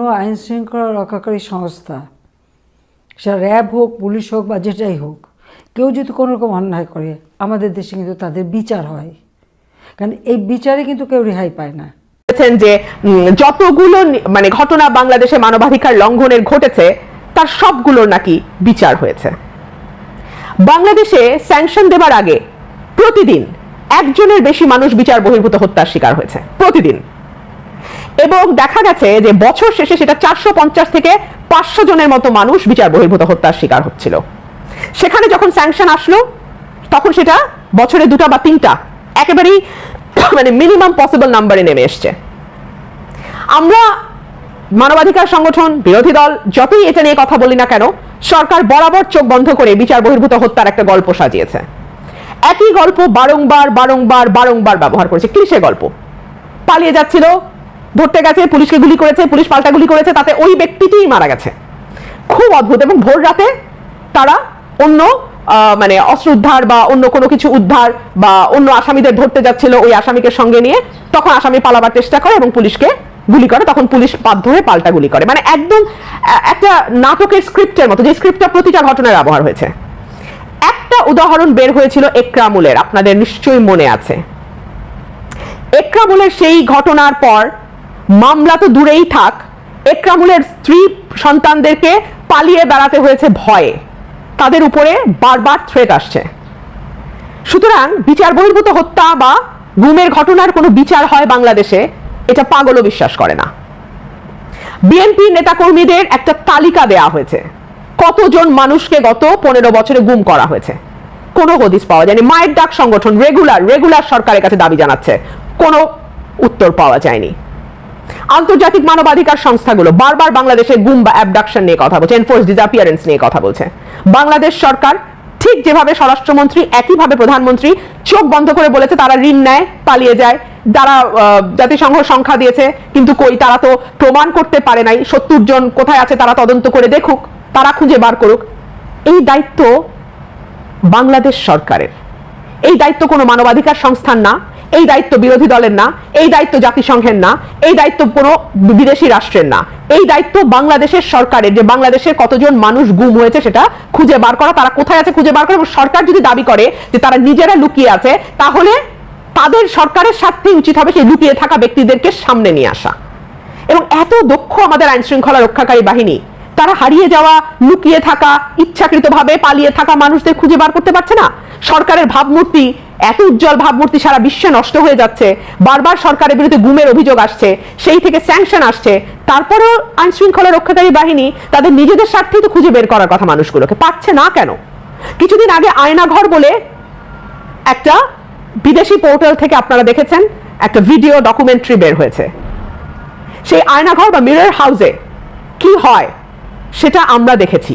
কোনো আইন শৃঙ্খলা রক্ষাকারী সংস্থা, সেটা র্যাব হোক, পুলিশ হোক বা যেটাই হোক, কেউ যদি কোনো রকম অন্যায় করে, আমাদের দেশে কিন্তু তাদের বিচার হয়। কারণ এই বিচারে কিন্তু কেউ রেহাই পায় না। যে যতগুলো মানে ঘটনা বাংলাদেশে মানবাধিকার লঙ্ঘনের ঘটেছে, তার সবগুলোর নাকি বিচার হয়েছে। বাংলাদেশে স্যাংশন দেবার আগে প্রতিদিন একজনের বেশি মানুষ বিচার বহির্ভূত হত্যার শিকার হয়েছে। প্রতিদিন। এবং দেখা গেছে যে বছর শেষে সেটা চারশো পঞ্চাশ থেকে পাঁচশো জনের মতো মানুষ বিচার বহির্ভূত হত্যার শিকার হচ্ছিল। সেখানে যখন স্যাংশন আসলো, তখন সেটা বছরে দুটা বা তিনটা একেবারেই মানে মিনিমাম পসিবল নাম্বারে নেমে এসছে। আমরা মানবাধিকার সংগঠন, বিরোধী দল, যতই এটা নিয়ে কথা বলি না কেন, সরকার বরাবর চোখ বন্ধ করে বিচার বহির্ভূত হত্যার একটা গল্প সাজিয়েছে। একই গল্প বারংবার বারংবার বারংবার ব্যবহার করেছে। কিসে গল্প? পালিয়ে যাচ্ছিল ধরতে গেছে, পুলিশকে গুলি করেছে, পুলিশ পাল্টা গুলি করেছে, তাতে ওই ব্যক্তিটিই মারা গেছে। খুব অদ্ভুত এবং ভোর রাতে তারা অন্য মানে অস্ত্র উদ্ধার বা অন্য কোনো কিছু উদ্ধার বা অন্য আসামিদের ধরতে যাচ্ছিল ওই আসামিকে সঙ্গে নিয়ে, তখন আসামি পালাবার চেষ্টা করে এবং পুলিশকে গুলি করে, তখন পুলিশ বাধ্য হয়ে পাল্টা গুলি করে। মানে একদম একটা নাটকের স্ক্রিপ্টের মতো, যে স্ক্রিপ্টটা প্রতিটা ঘটনায় ব্যবহার হয়েছে। একটা উদাহরণ বের হয়েছিল একরামুলের, আপনাদের নিশ্চয়ই মনে আছে। একরামুলের সেই ঘটনার পর মামলা তো দূরেই থাক। একরামুলের স্ত্রী সন্তানদেরকে পালিয়ে বেড়াতে হয়েছে ভয়ে। তাদের উপরে বারবার থ্রেট আসছে। সুতরাং বিচার বহির্ভূত হত্যা বা গুমের ঘটনার কোনো বিচার হয় বাংলাদেশে, এটা পাগলও বিশ্বাস করে না। বিএনপি নেতাকর্মীদের একটা তালিকা দেয়া হয়েছে। কতজন মানুষকে গত পনেরো বছরে গুম করা হয়েছে? কোনো হদিস পাওয়া যায়নি। মায়ের ডাক সংগঠন রেগুলার রেগুলার সরকারের কাছে দাবি জানাচ্ছে। কোনো উত্তর পাওয়া যায়নি। আন্তর্জাতিক মানবাধিকার সংস্থাগুলো বারবার বাংলাদেশের গুম বা অ্যাবডাকশন নিয়ে কথা বলছে এনফোর্স ডিজাপিয়ারেন্স নিয়ে কথা বলছে। বাংলাদেশ সরকার ঠিক যেভাবে স্বরাষ্ট্রমন্ত্রী একইভাবে প্রধানমন্ত্রী চোখ বন্ধ করে বলেছে, তারা ঋণ নেয়, পালিয়ে যায়। তারা জাতিসংঘ সংখ্যা দিয়েছে, কিন্তু কই, তারা তো প্রমাণ করতে পারে নাই, সত্তর জন কোথায় আছে তারা তদন্ত করে দেখুক, তারা খুঁজে বার করুক। এই দায়িত্ব বাংলাদেশ সরকারের। এই দায়িত্ব কোনো মানবাধিকার সংস্থান না। এই দায়িত্ব বিরোধী দলের না, এই দায়িত্ব জাতিসংঘের না, এই দায়িত্ব কোনো বিদেশি রাষ্ট্রের না। এই দায়িত্ব বাংলাদেশের সরকারের, যে বাংলাদেশের কতজন মানুষ গুম হয়েছে সেটা খুঁজে বার করা, তারা কোথায় আছে খুঁজে বার করা, এবং সরকার যদি দাবি করে যে তারা নিজেরা লুকিয়ে আছে, তাহলে তাদের সরকারের স্বার্থে উচিত হবে সেই লুকিয়ে থাকা ব্যক্তিদেরকে সামনে নিয়ে আসা। এবং এত দক্ষ আমাদের আইন শৃঙ্খলা রক্ষাকারী বাহিনী তারা হারিয়ে যাওয়া, লুকিয়ে থাকা, ইচ্ছাকৃতভাবে পালিয়ে থাকা মানুষদের খুঁজে বার করতে পারছে না। সরকারের ভাবমূর্তি, এত উজ্জ্বল ভাবমূর্তি সারা বিশ্বে নষ্ট হয়ে যাচ্ছে। বারবার সরকারের বিরুদ্ধে গুমের অভিযোগ আসছে, সেই থেকে স্যাংশন আসছে। তারপরেও আইন শৃঙ্খলা রক্ষাকারী বাহিনী তাদের নিজেদের স্বার্থেই তো খুঁজে বের করার কথা মানুষগুলোকে। পাচ্ছে না কেন? কিছুদিন আগে আয়নাঘর বলে একটা বিদেশি পোর্টাল থেকে আপনারা দেখেছেন, একটা ভিডিও ডকুমেন্টারি বের হয়েছে। সেই আয়নাঘর বা মিরর হাউসে কি হয়? সেটা আমরা দেখেছি।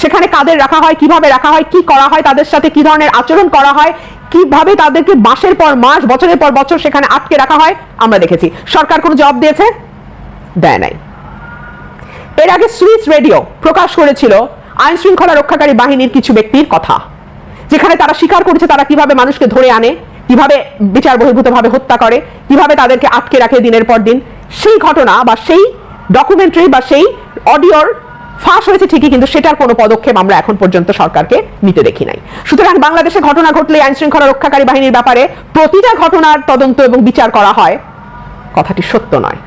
সেখানে কাদের রাখা হয়, কীভাবে রাখা হয়, কি করা হয়, তাদের সাথে কি ধরনের আচরণ করা হয়, কীভাবে তাদেরকে মাসের পর মাস, বছরের পর বছর সেখানে আটকে রাখা হয়, আমরা দেখেছি। সরকার কোনো জবাব দিয়েছে? দেয় নাই। এর আগে সুইস রেডিও প্রকাশ করেছিল আইন শৃঙ্খলা রক্ষাকারী বাহিনীর কিছু ব্যক্তির কথা, যেখানে তারা স্বীকার করেছে তারা কীভাবে মানুষকে ধরে আনে, কীভাবে বিচার বহির্ভূতভাবে হত্যা করে, কীভাবে তাদেরকে আটকে রাখে দিনের পর দিন। সেই ঘটনা বা সেই ডকুমেন্টারি বা সেই অডিওর ফাঁস হয়েছে ঠিকই, কিন্তু সেটার কোনো পদক্ষেপ আমরা এখন পর্যন্ত সরকারকে নিতে দেখি নাই। সুতরাং বাংলাদেশে ঘটনা ঘটলে আইন শৃঙ্খলা রক্ষাকারী বাহিনীর ব্যাপারে প্রতিটা ঘটনার তদন্ত এবং বিচার করা হয়। কথাটি সত্য নয়।